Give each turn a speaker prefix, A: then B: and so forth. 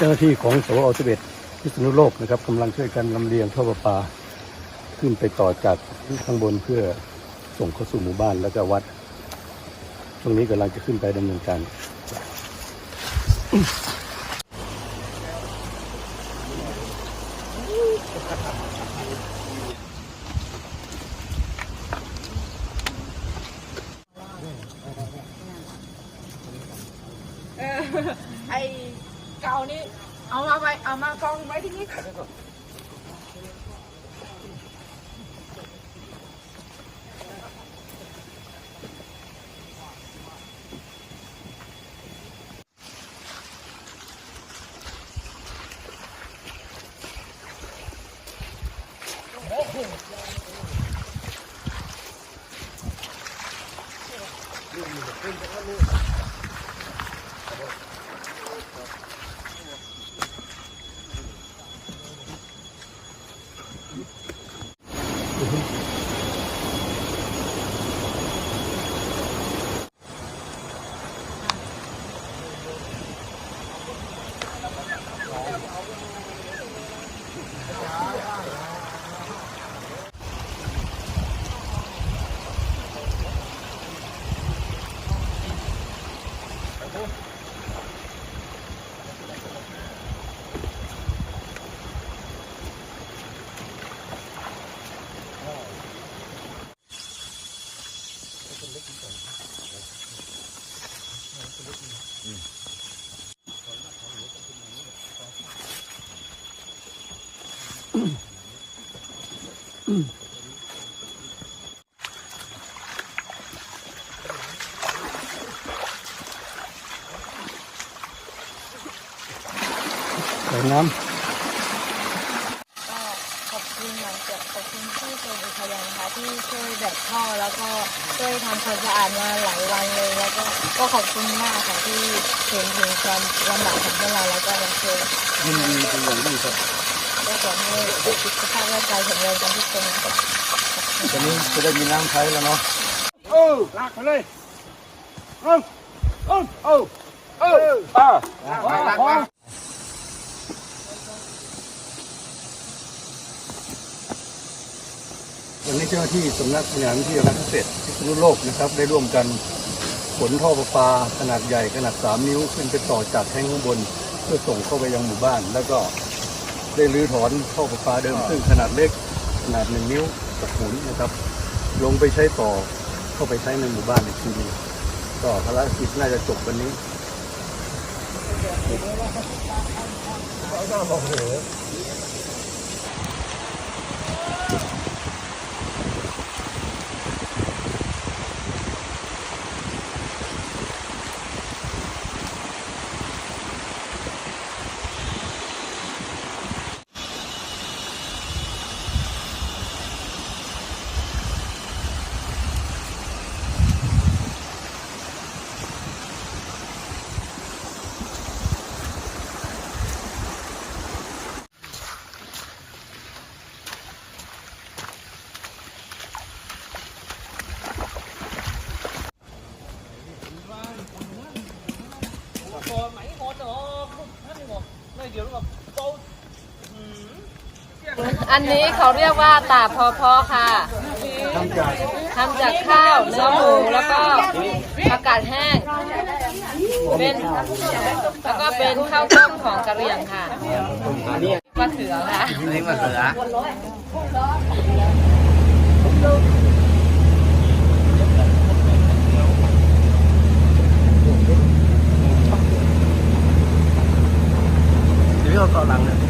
A: เจ้าหน้าที่ของสวอ11พิษณุโลกนะครับกำลังช่วยกันลำเลียงท่อประปา ขึ้นไปต่อจากข้างบนเพื่อส่งเข้าสู่หมู่บ้านแล้วก็วัดช่วงนี้กำลังจะขึ้นไปดำเนินการ
B: เออ เก่านี่เอามาไว้เอามากองไว้ที่นี่
A: ใส่น้
C: ก็ Mm-hmm. ขอบคุณหลังจากขอบคุณที่กรมอุทยานนะคะที่ช่วยแบกท่อแล้วก็ช่วยทำความสะอาดมาหลายวันเลย แล้วก็ก็ขอบคุณมากค่ะที่เห็นถึงความลำบากของพวกเราแล้วก็มาช่วยำ
A: ยินดีเป็นอย่างยิ่งครับ
C: ก็ขอให้สุขภาพร่างกายแข็งแรงกันทุกคนค่ะ
A: ตอนนี้จะได้มีน้ำใช้แล้วเนาะ
B: เออลากไปเลยเออเออเออเอออ่าลากไป
A: วันนี้เจ้าหน้าที่สำนักบริหารที่การเกษตรพิษณุโลกนะครับ ได้ร่วมกันขนท่อประปาขนาดใหญ่ขนาด 3 นิ้วขึ้นไปต่อจากแท่งข้างบน เพื่อส่งเข้าไปยังหมู่บ้าน แล้วก็ได้รื้อถอนท่อประปาเดิมซึ่งขนาดเล็กขนาด 1 นิ้วกับหุนนะครับ ลงไปใช้ต่อเข้าไปใช้ในหมู่บ้านอีกทีนึงก็ภารกิจน่าจะจบวันนี้
C: อันนี้เขาเรียกว่าตาพอพอค่ะ
A: ทำจาก
C: ทำจากข้าวเนื้อหมูแล้วก็ผักกาดแห้งเป็นแล้วก็เป็นข้าวต้มของกะเหรี่ยงค่ะมะเขือค่ะ
D: นี่มะเขือ
A: เดี๋ยวเราต่อหลังเนี่ย
D: ซื้อ นะล